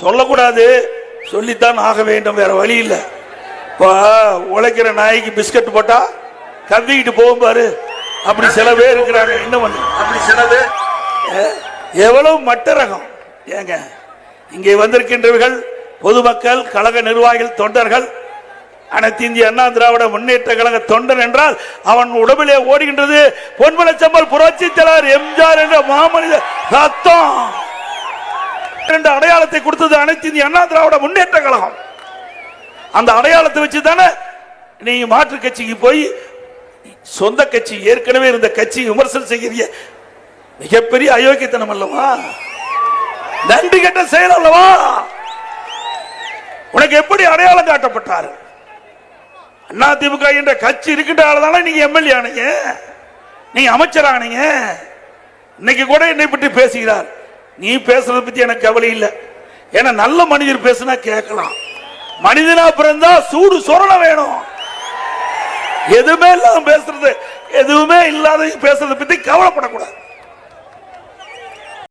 சொல்லக்கூடாது. சொல்லித்தான் ஆக வேண்டும் வேற வழி இல்லை. இப்போ உழைக்கிற நாய்க்கு பிஸ்கட் போட்டா கவ்விக்கிட்டு போகும் பாரு. அப்படி சில பேர் இருக்கிறாங்க என்ன பண்ணு அப்படி சிலது எவ்வளவு மட்ட ரகம். ஏங்க இங்கே வந்திருக்கின்றவர்கள் பொதுமக்கள் கழக நிர்வாகிகள் தொண்டர்கள் அனைத்து இந்திய அண்ணா திராவிட முன்னேற்ற கழக தொண்டன் என்றால் அவன் உடம்பிலே ஓடுகின்றது பொன்மலச்சம்பல் புரட்சி தலைவர் எம்ஜிஆர் என்ற மாமனித ரத்தம். என்ற அடையாளத்தை கொடுத்தது அனைத்து இந்திய அண்ணா திராவிட முன்னேற்ற கழகம். அந்த அடையாளத்தை வச்சு தானே நீங்க மாற்று கட்சிக்கு போய் சொந்த கட்சி ஏற்கனவே இருந்த கட்சி விமர்சனம் செய்கிறீங்க மிகப்பெரிய அயோக்கியத்தனம் அல்லவா? நன்றி கெட்ட செயல் அல்லவா? உனக்கு எப்படி அடையாளம் காட்டப்பட்டார்? அண்ணா திமுக என்ற கட்சி இருக்கின்றால நீங்க எம்எல்ஏ ஆனீங்க. நீங்க அமைச்சர் ஆனீங்க. இன்னைக்கு கூட என்னை பற்றி பேசுகிறார். நீ பேசுறத பத்தி எனக்கு கவலை இல்லை. ஏன்னா நல்ல மனிதர் பேசுனா கேட்கலாம். மனிதனா பிறந்தா சூடு சொரண வேணும். எதுவுமே இல்லாம பேசுறது எதுவுமே இல்லாத பேசுறத பத்தி கவலைப்படக்கூடாது.